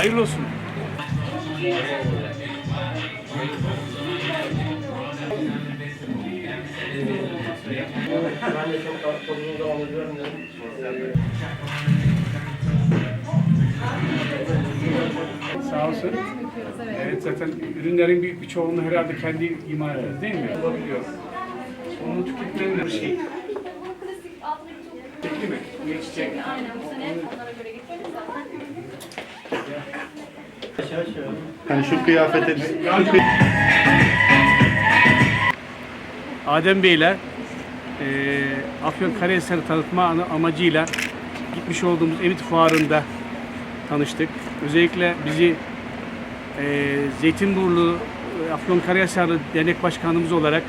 Hayırlı olsun. Ben de çok uzun zamandır görmüyorum. Sağ olsun. Evet zaten ürünlerin bir, bir çoğunluğu herhalde kendi imal ediyoruz değil mi? Olabiliyor. Onu tüketmenin bir şey. Tekli mi? Bir çiçek. Aynen bu sene onlara göre gitmemiz zaten. Hani şu kıyafete Adem Bey ile e, Afyonkarahisar'ı tanıtma ana- amacıyla gitmiş olduğumuz Emit Fuarı'nda tanıştık. Özellikle bizi e, Zeytinburnu e, Afyonkarahisarlı Dernek Başkanımız olarak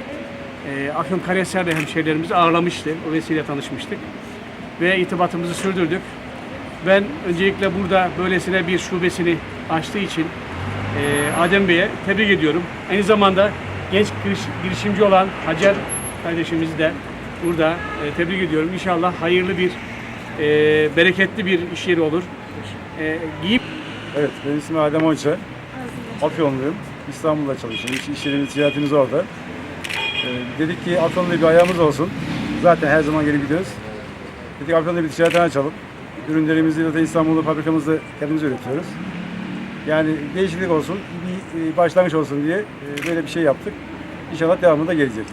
e, Afyonkarahisar'da hemşehrilerimizi ağırlamıştı. O vesileyle tanışmıştık. Ve irtibatımızı sürdürdük. Ben öncelikle burada böylesine bir şubesini açtığı için e, Adem Bey'e tebrik ediyorum. Aynı zamanda genç giriş- girişimci olan Hacer kardeşimizi de burada e, tebrik ediyorum. İnşallah hayırlı bir, e, bereketli bir iş yeri olur. E, giyip Evet, benim ismim Adem Onça. Afyonluyum. İstanbul'da çalışıyorum. İş, iş yerimiz, ticaretimiz orada. Ee, dedik ki Afyon'da bir ayağımız olsun. Zaten her zaman gelip gidiyoruz. Dedik Afyon'da bir ticarethane açalım. Ürünlerimizi zaten İstanbul'da fabrikamızda kendimiz üretiyoruz. Yani değişiklik olsun, bir e, başlangıç olsun diye e, böyle bir şey yaptık. İnşallah devamında gelecek.